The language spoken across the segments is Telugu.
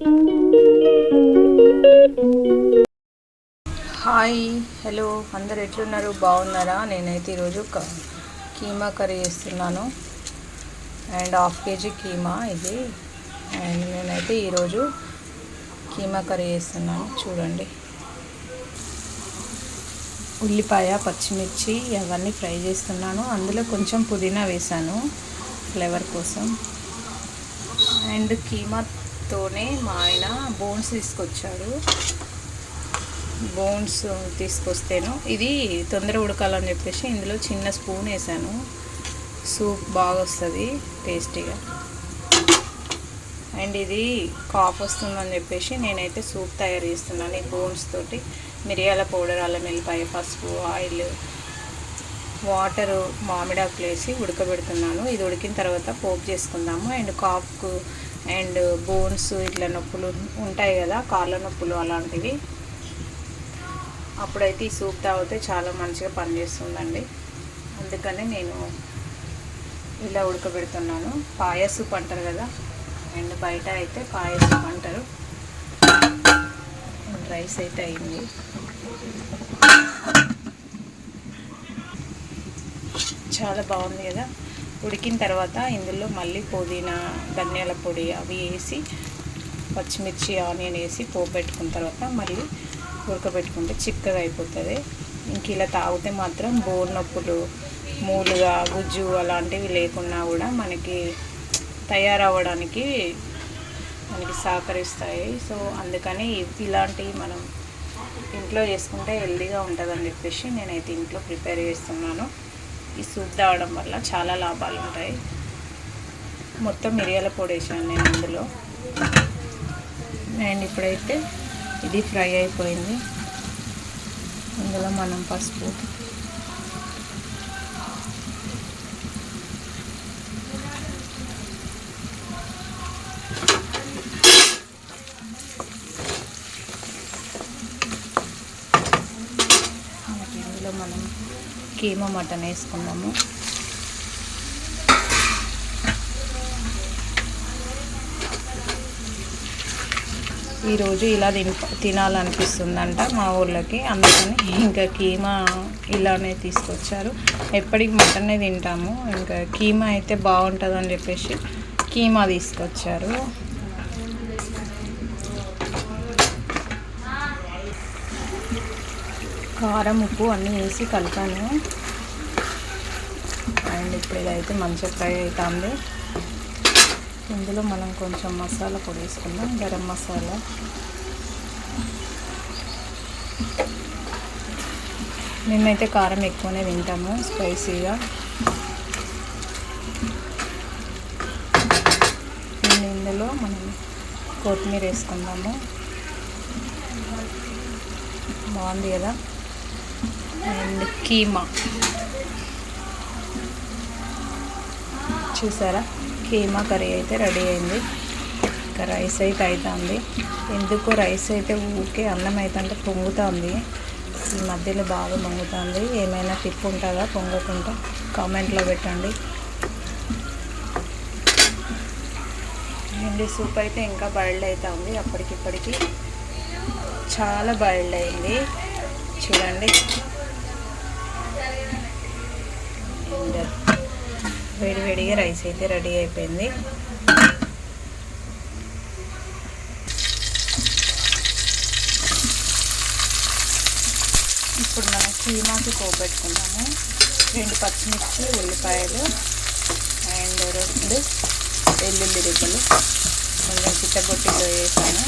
Hi hello. అందరు ఎట్లున్నారు? బాగున్నారా? నేనైతే ఈరోజు క- కీమా కర్రీ చేస్తున్నాను. అండ్ హాఫ్ కేజీ కీమా ఇది. అండ్ నేనైతే ఈరోజు కీమా కర్రీ చేస్తున్నాను. చూడండి. ఉల్లిపాయ పచ్చిమిర్చి అవన్నీ ఫ్రై చేస్తున్నాను. అందులో కొంచెం పుదీనా వేసాను ఫ్లేవర్ కోసం. అండ్ కీమా తోనే మా ఆయన బోన్స్ తీసుకొచ్చాడు. బోన్స్ తీసుకొస్తేను. ఇది తొందర ఉడకాలని చెప్పేసి ఇందులో చిన్న స్పూన్ వేసాను. సూప్ బాగా వస్తుంది టేస్టీగా. అండ్ ఇది కాఫ్ వస్తుందని చెప్పేసి నేనైతే సూప్ తయారు చేస్తున్నాను ఈ బోన్స్ తోటి. మిరియాల పౌడర్ అల్లం వెల్లిపాయ పసుపు ఆయిల్ వాటరు మామిడాకులు వేసి ఉడకబెడుతున్నాను. ఇది ఉడికిన తర్వాత పోపు చేసుకుందాము. అండ్ కాఫ్కు అండ్ బోన్స్ ఇట్లా నొప్పులు ఉంటాయి కదా కాళ్ళ నొప్పులు అలాంటివి. అప్పుడైతే ఈ సూప్ తాగితే చాలా మంచిగా పనిచేస్తుందండి. అందుకని నేను ఇలా ఉడకబెడుతున్నాను. పాయ సూప్ అంటారు కదా అండ్ బయట అయితే పాయ సూప్ అంటారు. రైస్ అయితే అయింది. చాలా బాగుంది కదా. ఉడికిన తర్వాత ఇందులో మళ్ళీ పుదీనా ధనియాల పొడి అవి వేసి పచ్చిమిర్చి ఆనియన్ వేసి పోపు పెట్టుకున్న తర్వాత మళ్ళీ ఉడకబెట్టుకుంటే చిక్కగా అయిపోతుంది. ఇంక ఇలా తాగితే మాత్రం బోర్ నొప్పులు మూలుగా గుజ్జు అలాంటివి లేకున్నా కూడా మనకి తయారవ్వడానికి మనకి సహకరిస్తాయి. సో అందుకని ఇలాంటివి మనం ఇంట్లో చేసుకుంటే హెల్దీగా ఉంటుందని చెప్పేసి నేనైతే ఇంట్లో ప్రిపేర్ చేస్తున్నాను. ఈ సూప్ తాగడం వల్ల చాలా లాభాలు ఉంటాయి. మొత్తం మిరియాల పొడి వేసాను నేను అందులో అండ్ ఇప్పుడైతే ఇది ఫ్రై అయిపోయింది. ఇందులో మనం పసుపు ఇందులో మనం కీమా మటన్ వేసుకున్నాము. ఈరోజు ఇలా తిన తినాలనిపిస్తుందంట మా ఊళ్ళకి అందుకని ఇంకా కీమా ఇలానే తీసుకొచ్చారు. ఎప్పటికి మటనే తింటాము. ఇంకా కీమా అయితే బాగుంటుందని చెప్పేసి కీమా తీసుకొచ్చారు. కారం ఉప్పు అన్నీ వేసి కలిపాను. అండ్ ఇప్పుడు ఇదైతే మంచిగా ఫ్రై అవుతుంది ఇందులో మనం కొంచెం మసాలా పొడి వేసుకుందాం గరం మసాలా. మేమైతే కారం ఎక్కువనే తింటాము స్పైసీగా. ఇందులో మనం కొత్తిమీర వేసుకుందాము. బాగుంది కదా? అండ్ కీమా. చూసారా? కీమా కర్రీ అయితే రెడీ అయింది. ఇంకా రైస్ అయితే అవుతుంది ఎందుకు రైస్ అయితే ఊరికే అన్నం అయితే అంటే పొంగుతుంది. ఈ మధ్యలో బాగా పొంగుతుంది. ఏమైనా టిప్ ఉంటుందా? పొంగకుండా కామెంట్లో పెట్టండి. అండ్ సూప్ అయితే ఇంకా బాయిల్డ్ అవుతుంది అప్పటికిప్పటికి చాలా బాయిల్డ్ అయింది. చూడండి. వేడివేడిగా రైస్ అయితే రెడీ అయిపోయింది. ఇప్పుడు మనం కీమాకి పోపెట్టుకున్నాము రెండు పచ్చిమిర్చి ఉల్లిపాయలు అండ్ రెండు వెల్లుల్లి రిబ్బలు. కొంచెం చిట్టగొట్టిలో వేసాను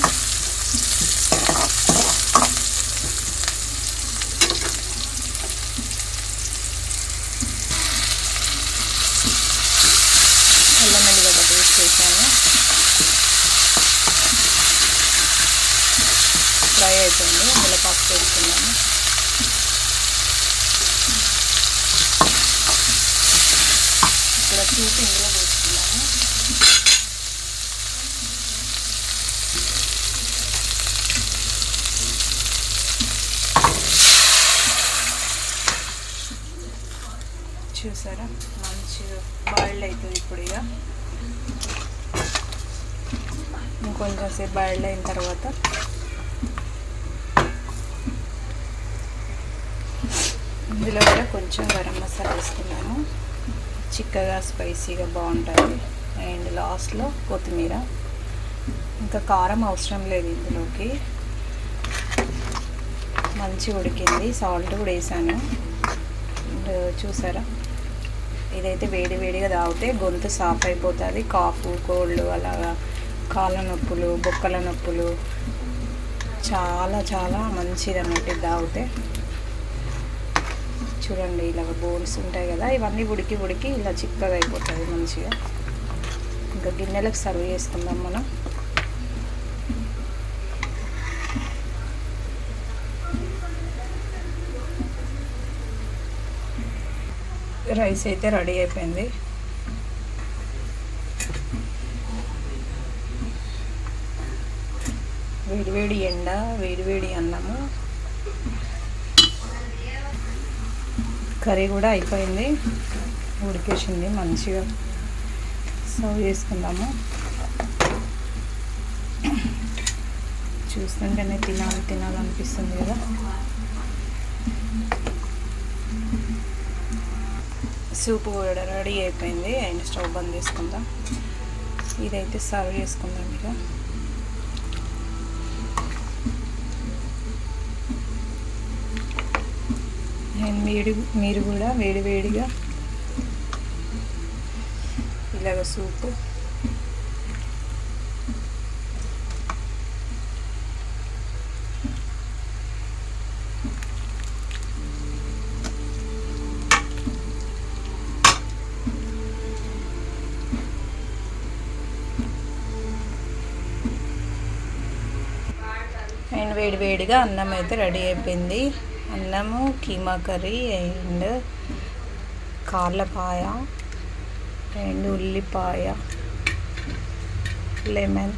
అల్లం ఎల్లిగడ్డ పేస్ట్ వేసాను ఫ్రై అయిపోయింది. అందులో పప్పు వేసుకున్నాను. ఇక్కడ చూసి ఇందులో వేసుకున్నాను. చూసారా? మంచిగా బాయిల్డ్ అవుతుంది ఇప్పుడు ఇక. ఇంకొంచెం సేపు బాయిల్ అయిన తర్వాత ఇందులో కూడా కొంచెం గరం మసాలా వేసుకున్నాను చిక్కగా స్పైసీగా బాగుంటుంది అండ్ లాస్ట్లో కొత్తిమీర. ఇంకా కారం అవసరం లేదు ఇందులోకి. మంచి ఉడికింది. సాల్ట్ కూడా వేసాను. అండ్ చూసారా? ఇదైతే వేడి వేడిగా తాగితే గొంతు సాఫ్ అయిపోతుంది. కాఫ్ కోల్డ్ అలాగా కాళ్ళ నొప్పులు బొక్కల నొప్పులు చాలా చాలా మంచిది అన్నట్టు తాగితే. చూడండి ఇలాగ బోన్స్ ఉంటాయి కదా ఇవన్నీ ఉడికి ఉడికి ఇలా చిక్కగా అయిపోతుంది మంచిగా. ఇంకా గిన్నెలకు సర్వ్ చేసుకుందాం మనం. రైస్ అయితే రెడీ అయిపోయింది. వేడివేడి ఎండ వేడివేడి అన్నము. కర్రీ కూడా అయిపోయింది. ఉడికేసింది మంచిగా. సర్వ్ చేసుకుందాము. చూస్తుంటేనే తినాలి తినాలనిపిస్తుంది కదా. సూప్ కూడా రెడీ అయిపోయింది. అండ్ స్టవ్ బంద్ చేసుకుందాం. ఇదైతే సర్వ్ చేసుకుందాం ఇక. నేను మీరు మీరు కూడా వేడివేడిగా ఇలాగ సూపు. అండ్ వేడి వేడిగా అన్నం అయితే రెడీ అయిపోయింది. అన్నము కీమా కర్రీ అండ్ కాళ్ళపాయ అండ్ ఉల్లిపాయ లెమన్.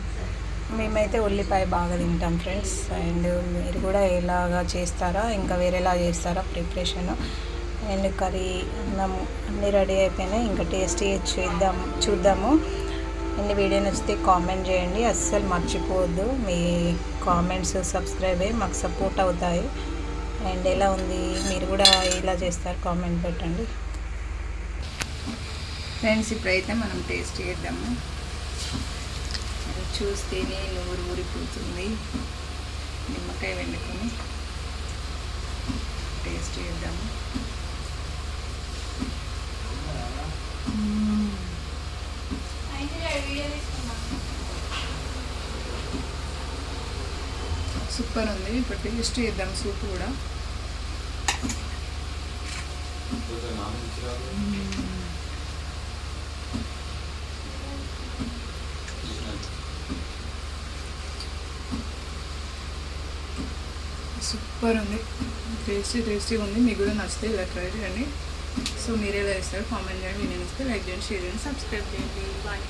మేమైతే ఉల్లిపాయ బాగా తింటాం ఫ్రెండ్స్. అండ్ మీరు కూడా ఎలాగా చేస్తారా ఇంకా వేరేలా చేస్తారా ప్రిపరేషన్? అండ్ కర్రీ అన్నం అన్నీ రెడీ అయిపోయినాయి ఇంకా టేస్టీ చేద్దాం చూద్దాము. అండ్ వీడియో నచ్చితే కామెంట్ చేయండి. అస్సలు మర్చిపోవద్దు. మీ కామెంట్స్ సబ్స్క్రైబ్ అయ్యి మాకు సపోర్ట్ అవుతాయి. అండ్ ఎలా ఉంది? మీరు కూడా ఎలా చేస్తారు. కామెంట్ పెట్టండి. ఫ్రెండ్స్ ఇప్పుడైతే మనం టేస్ట్ చేద్దాము. అది చూస్తేనే నూరు ఊరిపోతుంది. నిమ్మకాయ వండుకొని టేస్ట్ చేద్దాము. సూపర్ ఉంది. ఇప్పుడు టేస్ట్ చేద్దాం సూప్ కూడా. సూపర్ ఉంది. టేస్టీ టేస్టీ ఉంది. మీకు కూడా నచ్చితే ఇలా ట్రై చేయండి. సో మీరు ఎలా ఇస్తారు కామెంట్ చేయండి. నేను ఇస్తే లైక్ చేయండి షేర్ చేయండి సబ్స్క్రైబ్ చేయండి. బాయ్.